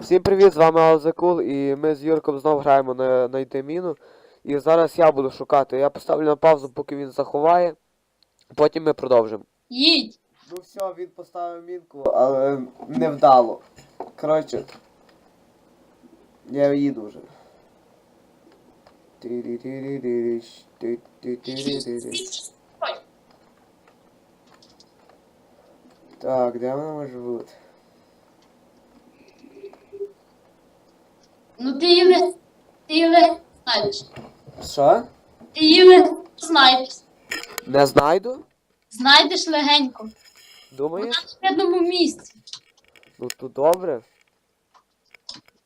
Всім привіт, з вами Алзакул, і ми з Юрком знову граємо на, на міну. І зараз я буду шукати. Я поставлю на паузу, поки він заховає. Потім ми продовжимо. Їдь. Ну все, він поставив мінку, але невдало. Коротше. Я їду вже. Так, де вона може бути? Її не знайдеш. Що? Ти її не знайду? Знайдеш легенько. Вона Думаєш? в одному місці. Ну то добре.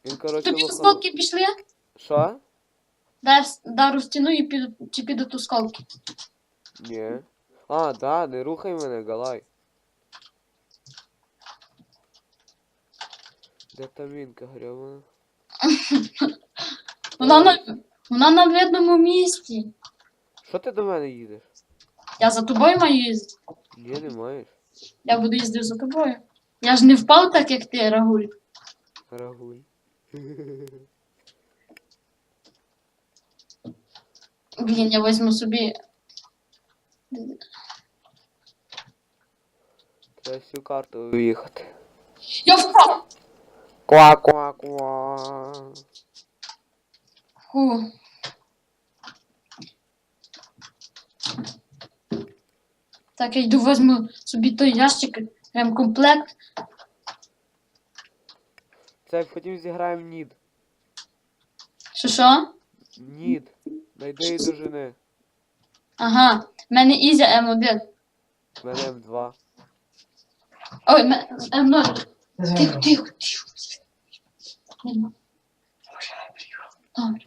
Він, коротше, Тобі лоханув. осколки пішли? Що? Дай, дай розтяну і піду, чи підуть осколки. Ні. А, да, не рухай мене, Галай. Де та мінка грьована? Вона на, вона на видному місці. Що ти до мене їдеш? Я за тобою маю їздити. Ні, не маєш. Я буду їздити за тобою. Я ж не впав так, як ти, Рагуль. Рагуль. Блін, я візьму собі. Треба всю карту виїхати. Я впав! Ква-ква-ква. Фу. Так, я йду візьму собі той ящик, ремкомплект. Це потім зіграємо нід. Що що? Нід. Найди і дожини. Ага, в мене Ізя М1. В мене М2. Ой, М0. Тихо, тихо, тихо. Нема. Добре.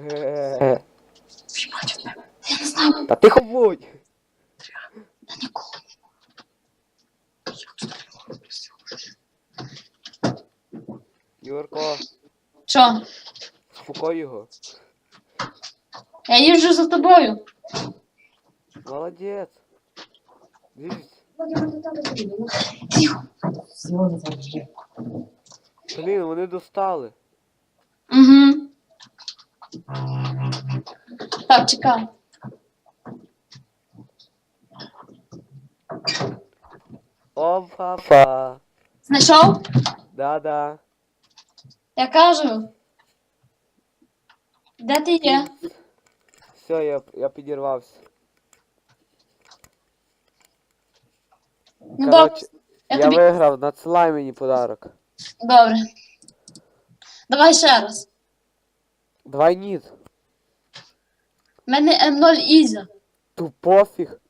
Е, мене. Я не знаю, Та тихо будь! я ніколи. Юрко, Що? спокой його. Я їжджу за тобою. Молодець. Дивись. Тихо. Блін, вони достали. Угу. Так, чекай. Опа-па. Знайшов? Да-да. Я кажу. Де ти є? Все, я, я підірвався. Ну Коротше, добре. Я, я тобі. виграв, надсилай мені подарок. Добре. Давай ще раз. Давай ніт. У мене М0 Ізя. Ту пофіг.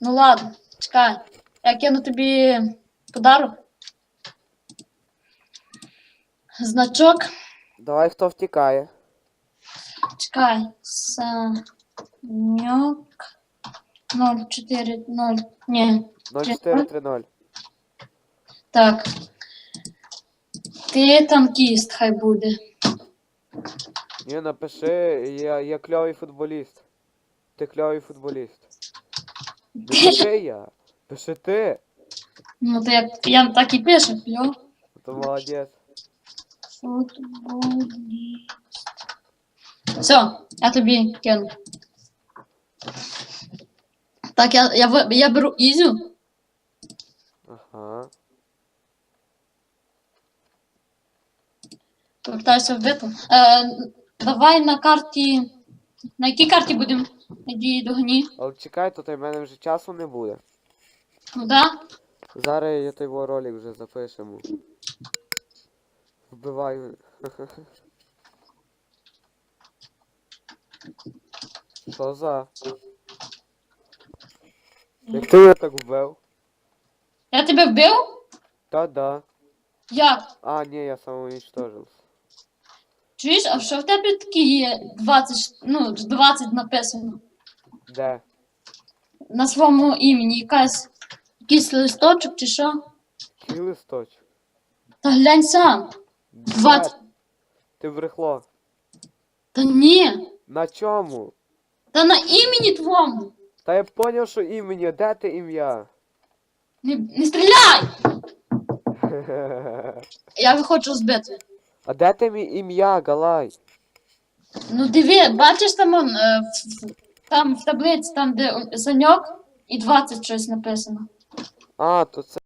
Ну ладно, чекай. Я кину тобі подарок. Значок. Давай хто втікає. Чекай. Саньок 040. Ні. 0430. Так. Ти танкіст, хай буде. Ні, напиши, я, я кльовий футболіст. Ти кльовий футболіст. Не пиши я. Пиши ти. Ну, то як я так і пишу, кльо. То молодець. Футболіст. Все, я тобі кину. Так, я, я, ви- я беру Ізю. Ага. Повертаюся в битву. Е, давай на карті. На якій карті будемо? Надії догоні. Але чекай, то в мене вже часу не буде. Ну да? Зараз я той во ролик вже запишемо. Вбивай. мене. Що за? Як ти мене так вбив? Я тебе вбив? Та-да. Як? А, ні, я самоуничтожив. Чуєш, а що в тебе такі є 20, ну, 20 написано Де? на своєму імені? Якась, якийсь листочок чи що? Який листочок? Та глянь сам. Де? 20. Ти брехло. Та ні. На чому? Та на імені твоєму. Та я поняв, що імені, де ти ім'я? Не, не стріляй! Я виходжу з битви. А де ти мій ім'я, Галай? Ну диви, бачиш там он, е, в- в- там в таблиці, там де Саньок, і 20 щось написано. А, то це